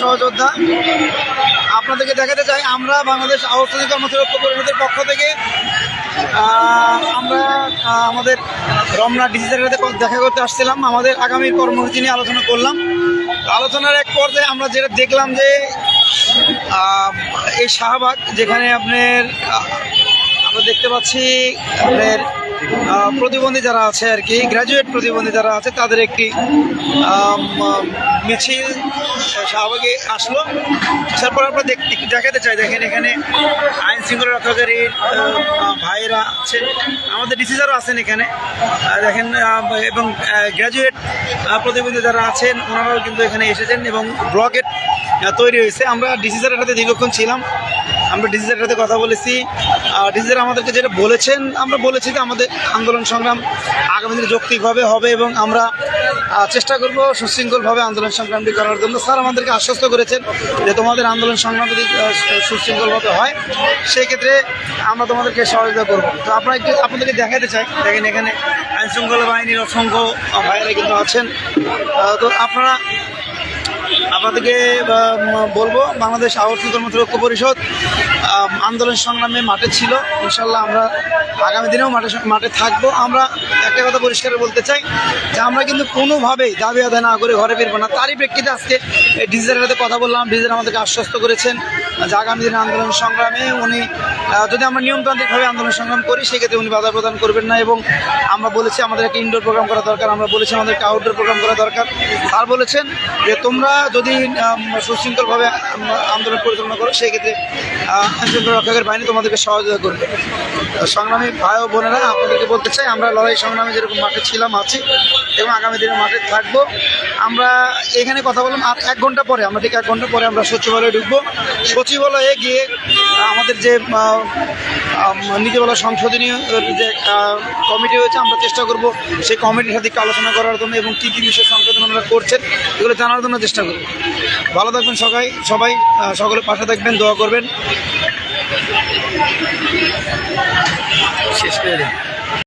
সহযোদ্ধা, আপনাদেরকে দেখাতে চাই, আমরা বাংলাদেশ আহ্বানিক কর্মচারী ঐক্য পরিষদের পক্ষ থেকে আমরা আমাদের রমনা ডিজিটালের সাথে দেখা করতে আসছিলাম, আমাদের আগামী কর্মসূচি নিয়ে আলোচনা করলাম। আলোচনার এক পর্যায়ে আমরা যেটা দেখলাম যে এই শাহবাগ, যেখানে আপনার আমরা দেখতে পাচ্ছি আপনার প্রতিবন্ধী যারা আছে আর কি গ্র্যাজুয়েট প্রতিবন্ধী যারা আছে, তাদের একটি মিছিল শাহবাগে আসলো। তারপর আমরা দেখ- দেখাতে চাই। দেখেন এখানে আইন শৃঙ্খলা রক্ষাকারী ভাইয়েরা আছেন আমাদের ডিসিজারও আছেন এখানে। দেখেন এবং গ্র্যাজুয়েট প্রতিবন্ধী যারা আছেন, ওনারাও কিন্তু এখানে এসেছেন এবং ব্লকেট তৈরি হয়েছে। আমরা ডিসিজারের সাথে দীর্ঘক্ষণ ছিলাম। আমরা ডিসিজারের সাথে কথা বলেছি। ডিসিজার আমাদেরকে যেটা বলেছেন, আমরা বলেছি যে আমাদের আন্দোলন সংগ্রাম আগামী দিনে যৌক্তিকভাবে হবে এবং আমরা চেষ্টা করব সুশৃঙ্খলভাবে আন্দোলন সংগ্রামটি করার জন্য। স্যার আমাদেরকে আশ্বস্ত করেছেন যে তোমাদের আন্দোলন সংগ্রাম যদি সুশৃঙ্খলভাবে হয় সেই ক্ষেত্রে আমরা তোমাদেরকে সহযোগিতা করব। তো আপনারা একটু, আপনাদেরকে দেখাতে চাই। দেখেন এখানে আইনশৃঙ্খলা বাহিনীর অসংখ্য ভাইয়েরা কিন্তু আছেন। তো আপনারা আপনাদেরকে বলব বাংলাদেশ আবর্তন কর্মচারী ঐক্য পরিষদ আন্দোলন সংগ্রামে মাঠে ছিল। ইনশাল্লাহ আমরা আগামী দিনেও মাঠে মাঠে থাকব। আমরা একটা কথা পরিষ্কার বলতে চাই যে আমরা কিন্তু কোনোভাবেই দাবি আদায় না করে ঘরে ফিরবো না। তারই প্রেক্ষিতে আজকে এই ডিজিটালের সাথে কথা বললাম। ডিজিটাল আমাদেরকে আশ্বস্ত করেছেন যে আগামী দিনে আন্দোলন সংগ্রামে উনি যদি আমরা নিয়মতান্ত্রিকভাবে আন্দোলন সংগ্রাম করি, সেক্ষেত্রে উনি বাধা প্রদান করবেন না এবং আমরা বলেছি আমাদের একটা ইনডোর প্রোগ্রাম করা দরকার, আমরা বলেছি আমাদেরকে আউটডোর প্রোগ্রাম করা দরকার। আর বলেছেন যে তোমরা যদি সুশৃঙ্খলভাবে আন্দোলন পরিচালনা করো, সেক্ষেত্রে রক্ষাকারী বাহিনী তোমাদেরকে সহযোগিতা করবে। সংগ্রামী ভাই ও বোনেরা, আপনাদেরকে বলতে চাই, আমরা লড়াই সংগ্রামে যেরকম মাঠে ছিলাম, আছি এবং আগামী দিনে মাঠে থাকব। আমরা এখানে কথা বললাম আর এক ঘণ্টা পরে, আমরা ঠিক এক ঘণ্টা পরে আমরা সচিবালয়ে ঢুকবো। সচিবালয়ে গিয়ে আমাদের যে নীতিমালা সংশোধনীয় যে কমিটি হয়েছে আমরা চেষ্টা করব সেই কমিটির সাথে আলোচনা করার জন্য এবং কী কী বিষয় সংশোধন ওনারা করছেন, এগুলো জানার জন্য চেষ্টা করব। ভালো থাকবেন সবাই সবাই সকলে পাশে থাকবেন, দোয়া করবেন। শেষ করে দিন।